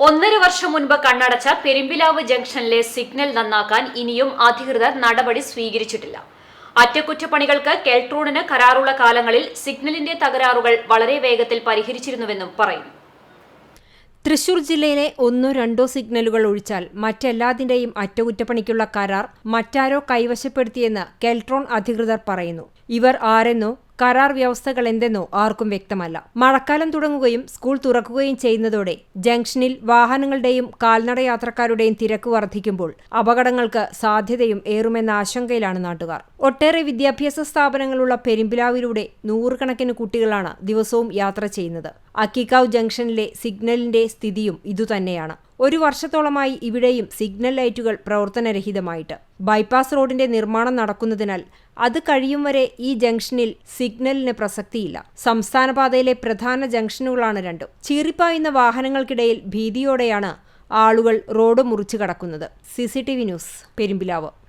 ഒന്നര വർഷം മുൻപ് കണ്ണടച്ച പെരുമ്പിലാവ് ജംഗ്ഷനിലെ സിഗ്നൽ നന്നാക്കാൻ ഇനിയും അധികൃതർ നടപടി സ്വീകരിച്ചിട്ടില്ല. അറ്റകുറ്റപ്പണികൾക്ക് കെൽട്രോണിന് കരാറുള്ള കാലങ്ങളിൽ സിഗ്നലിന്റെ തകരാറുകൾ വളരെ വേഗത്തിൽ പരിഹരിച്ചിരുന്നുവെന്നും പറയുന്നു. തൃശൂർ ജില്ലയിലെ ഒന്നോ രണ്ടോ സിഗ്നലുകൾ ഒഴിച്ചാൽ മറ്റെല്ലാതിന്റെയും അറ്റകുറ്റപ്പണിക്കുള്ള കരാർ മറ്റാരോ കൈവശപ്പെടുത്തിയെന്ന് കെൽട്രോൺ അധികൃതർ പറയുന്നു. ഇവർ ആരെന്നോ കരാർ വ്യവസ്ഥകൾ എന്തെന്നോ ആർക്കും വ്യക്തമല്ല. മഴക്കാലം തുടങ്ങുകയും സ്കൂൾ തുറക്കുകയും ചെയ്യുന്നതോടെ ജംഗ്ഷനിൽ വാഹനങ്ങളുടെയും കാൽനട യാത്രക്കാരുടെയും തിരക്ക് വർദ്ധിക്കുമ്പോൾ അപകടങ്ങൾക്ക് സാധ്യതയും ഏറുമെന്ന ആശങ്കയിലാണ് നാട്ടുകാർ. ഒട്ടേറെ വിദ്യാഭ്യാസ സ്ഥാപനങ്ങളുള്ള പെരുമ്പിലാവിലൂടെ നൂറുകണക്കിന് കുട്ടികളാണ് ദിവസവും യാത്ര ചെയ്യുന്നത്. അക്കിക്കാവ് ജംഗ്ഷനിലെ സിഗ്നലിന്റെ സ്ഥിതിയും ഇതുതന്നെയാണ്. ഒരു വർഷത്തോളമായി ഇവിടെയും സിഗ്നൽ ലൈറ്റുകൾ പ്രവർത്തനരഹിതമായിട്ട്. ബൈപ്പാസ് റോഡിന്റെ നിർമ്മാണം നടക്കുന്നതിനാൽ അത് കഴിയും വരെ ഈ ജംഗ്ഷനിൽ സിഗ്നലിന് പ്രസക്തിയില്ല. സംസ്ഥാനപാതയിലെ പ്രധാന ജംഗ്ഷനുകളാണ് രണ്ടും. ചീറിപ്പായുന്ന വാഹനങ്ങൾക്കിടയിൽ ഭീതിയോടെയാണ് ആളുകൾ റോഡ് മുറിച്ചു കടക്കുന്നത്. C news Perumpilavu.